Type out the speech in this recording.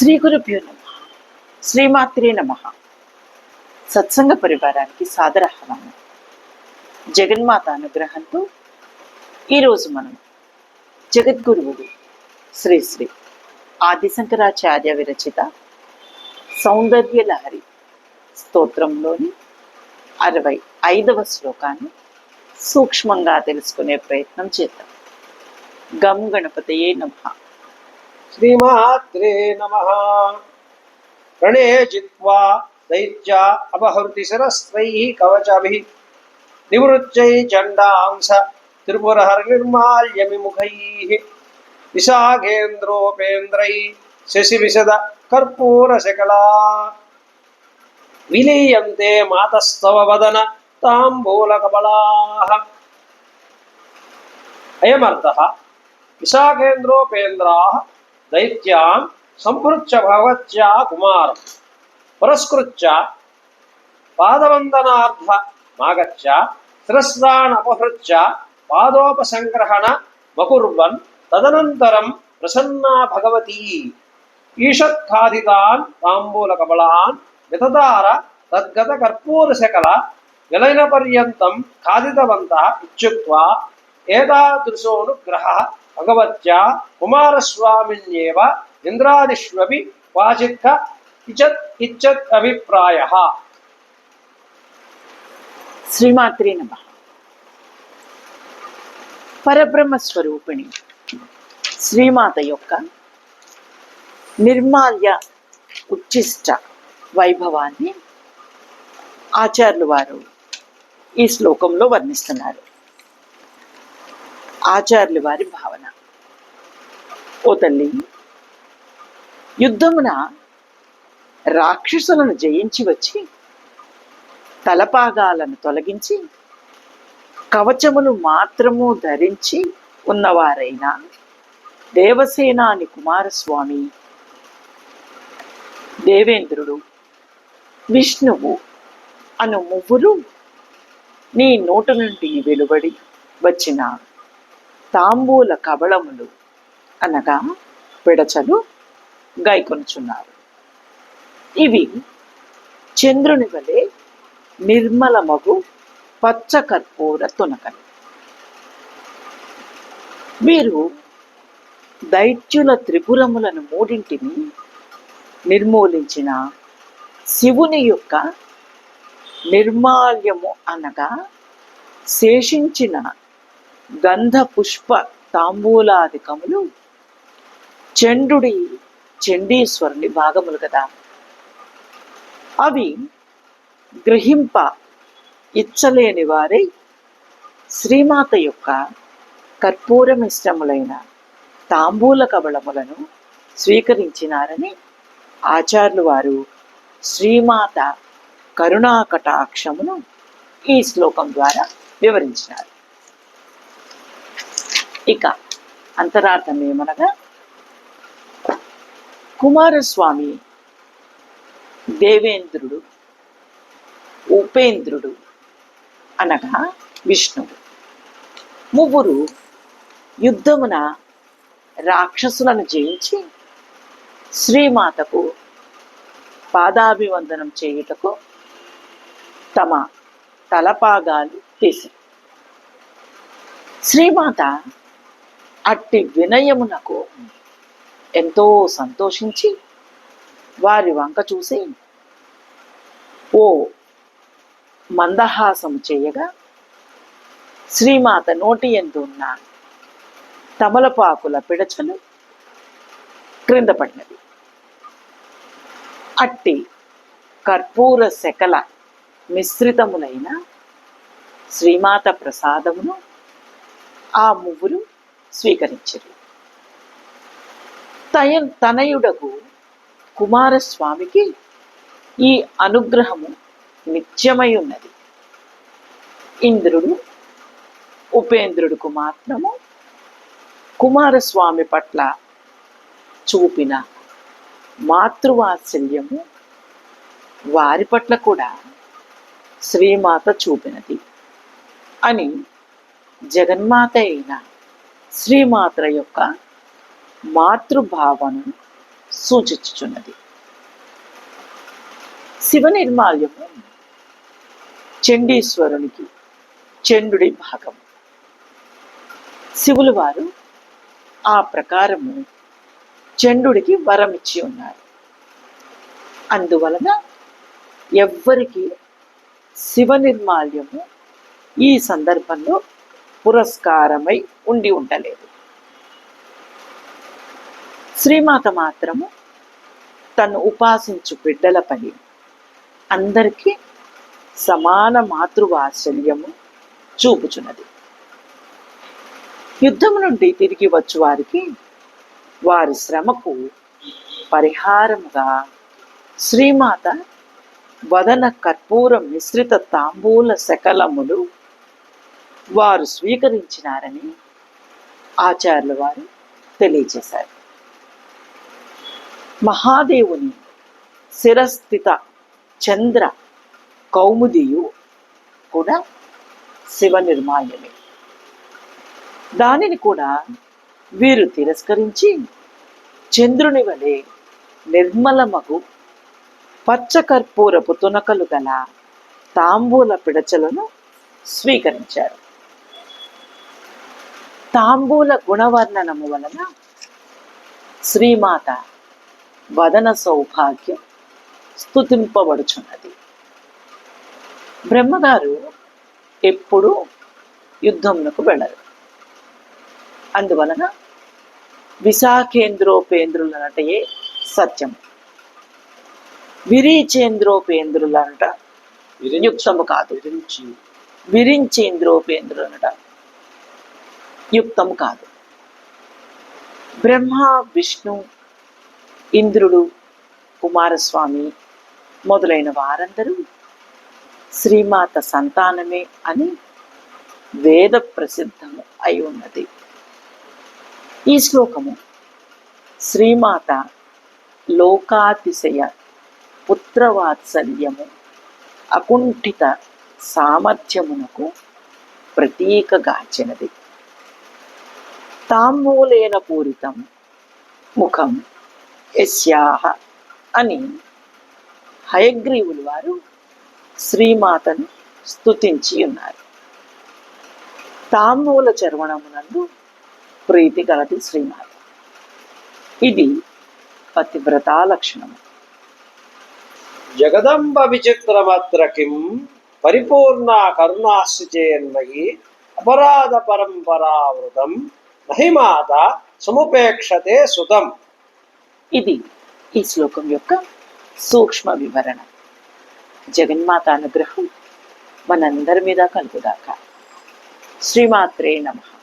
శ్రీ గురుభ్యో నమ. శ్రీమాత్రే నమ. సత్సంగ పరివారానికి సాదర ఆహ్వానం జగన్మాత అనుగ్రహంతో ఈరోజు మనం జగద్గురువుడు శ్రీ శ్రీ ఆదిశంకరాచార్య విరచిత సౌందర్య లహరి స్తోత్రంలోని అరవై ఐదవ శ్లోకాన్ని సూక్ష్మంగా తెలుసుకునే ప్రయత్నం చేద్దాం. గం గణపతయే నమః. श्रीमात्रे नमः। रणे जित्वा दैत्या अपहृति शिरस्त्रैः कवचभिः। निवृत्तै चण्डांस त्रिपुरहरनिर्माल्यमिमुखैः। विशाखेन्द्रोपेन्द्रै शशिविशद कर्पूरशकला। विलीयन्ते मातस्तव वदन ताम्बूलकबलाः अयमर्थः, विशाखेन्द्रोपेन्द्राः దైత్యాం తాంబూల సంపృత్య భగవత్యా కుమారం. పురస్కృత్య పాదవందనార్థ మాగచ్చ శిరస్రాన్ అపహృత్య పాదోపసంగ్రహణ మకుర్వన్ తదనంతరం ప్రసన్నా భగవతి. ఈషత్ఖాదితాన్ తాంబూల కమలాన్ వితదార తద్గత కర్పూర శకల విలయన పర్యంతం ఖాదితవంత ఇత్యుక్త్వా ఏతాదృశోనుగ్రహ భగవత్యా కుమారస్వామిన్యేవ ఇంద్రాదిష్వపి వాచిత్క ఇచత్ ఇచ్చత్ అభిప్రాయ. శ్రీమాత్రి నమ. పరబ్రహ్మ స్వరూపిణి శ్రీమాత యొక్క నిర్మాల్య ఉచ్చిష్ట వైభవాన్ని ఆచార్యులు వారు ఈ శ్లోకంలో వర్ణిస్తున్నారు. ఆచార్యులు వారి భావన. ఓ తల్లి యుద్ధమున రాక్షసులను జయించి వచ్చి తలపాగాలను తొలగించి కవచములు మాత్రము ధరించి ఉన్నవారైన దేవసేనాని కుమారస్వామి దేవేంద్రుడు విష్ణువు అను ముగ్గురు నీ నోటు నుండి వెలువడి వచ్చిన తాంబూల కబళములు అనగా పిడచలు గైకొనుచున్నారు ఇవి చంద్రుని వలె నిర్మలమగు పచ్చ కర్పూర తునకలు. వీరు దైత్యుల త్రిపురములను మూడింటిని నిర్మూలించిన శివుని యొక్క నిర్మాల్యము అనగా శేషించిన గంధ పుష్ప తాంబూలాధికములు చండుడి చండీశ్వరుని భాగములు కదా. అవి గ్రహింప ఇచ్చలేని వారై శ్రీమాత యొక్క కర్పూరమిష్టములైన తాంబూల కబళములను స్వీకరించినారని ఆచార్యులు వారు శ్రీమాత కరుణాకటాక్షమును ఈ శ్లోకం ద్వారా వివరించినారు. ఇక అంతరార్థం ఏమనగా కుమారస్వామి దేవేంద్రుడు ఉపేంద్రుడు అనగా విష్ణువు. ముగ్గురు యుద్ధమున రాక్షసులను జయించి శ్రీమాతకు పాదాభివందనం చేయుటకు తమ తలపాగాలు తీశారు శ్రీమాత అట్టి వినయమునకు ఎంతో సంతోషించి వారి వంక చూసి ఓ మందహాసము చేయగా శ్రీమాత నోటి ఎందున్న తమలపాకుల పిడచలు క్రింద పడినవి. అట్టి కర్పూర శకల మిశ్రితములైన శ్రీమాత ప్రసాదమును ఆ ముగ్గురు స్వీకరించరు. తయ తనయుడకు కుమారస్వామికి ఈ అనుగ్రహము నిత్యమై ఉన్నది ఇంద్రుడు ఉపేంద్రుడికి మాత్రము కుమారస్వామి పట్ల చూపిన మాతృవాత్సల్యము వారి పట్ల కూడా శ్రీమాత చూపినది అని జగన్మాత అయిన శ్రీమాత్ర యొక్క మాతృభావనను సూచించుచున్నది. శివ నిర్మాల్యము చండీశ్వరునికి చండుడి భాగం. శివులు వారు ఆ ప్రకారము చండుడికి వరం ఇచ్చి ఉన్నారు. అందువలన ఎవ్వరికి శివ నిర్మాల్యము ఈ సందర్భంలో పురస్కారమై ఉండి ఉండలేదు. శ్రీమాత మాత్రము తను ఉపాసించు బిడ్డలపై అందరికీ సమాన మాతృవాత్సల్యము చూపుచున్నది. యుద్ధం నుండి తిరిగి వచ్చు వారికి వారి శ్రమకు పరిహారముగా శ్రీమాత వదన కర్పూర మిశ్రిత తాంబూల శకలములు వారు స్వీకరించినారని ఆచార్యుల వారు తెలియజేశారు. మహాదేవుని శిరస్థిత చంద్ర కౌముదియు కూడా శివ నిర్మాల్యమే దానిని కూడా వీరు తిరస్కరించి చంద్రుని వలె నిర్మలమగు పచ్చకర్పూరపు తునకలు గల తాంబూల పిడచలను స్వీకరించారు. తాంబూల గుణవర్ణనము వలన శ్రీమాత వదన సౌభాగ్యం స్తుతింపబడుచున్నది. బ్రహ్మగారు ఎప్పుడూ యుద్ధమునకు వెళ్ళరు. అందువలన విశాఖేంద్రోపేంద్రులనటయే సత్యం విరీచేంద్రోపేంద్రులనట యుక్తము కాదు. విరించి. విరించేంద్రోపేంద్రులనట యుక్తం కాదు. బ్రహ్మ విష్ణు ఇంద్రుడు కుమారస్వామి మొదలైన వారందరూ శ్రీమాత సంతానమే అని వేద ప్రసిద్ధము అయి ఉన్నది. ఈ శ్లోకము శ్రీమాత లోకాతిశయ పుత్రవాత్సల్యము అకుంఠిత సామర్థ్యమునకు ప్రతీకగాచినది తాంబూలేన పూరితం ముఖం యస్యాహ అని హయగ్రీవులు వారు శ్రీమాతను స్తుతించి ఉన్నారు. తాంబూల చర్వణమునందు ప్రీతి కలది శ్రీమాత. ఇది పతివ్రతా లక్షణము. జగదంబ విచిత్రమత్ర కిం పరిపూర్ణ కరుణాశ్చయన్మయి అపరాధ పరంపరావృతం మహిమాత సముపేక్షతే సుతం. ఇది ఈ శ్లోకం యొక్క సూక్ష్మ వివరణ. జగన్మాత అనుగ్రహం మనందరి మీద కలుగుదాక శ్రీమాత్రే నమః.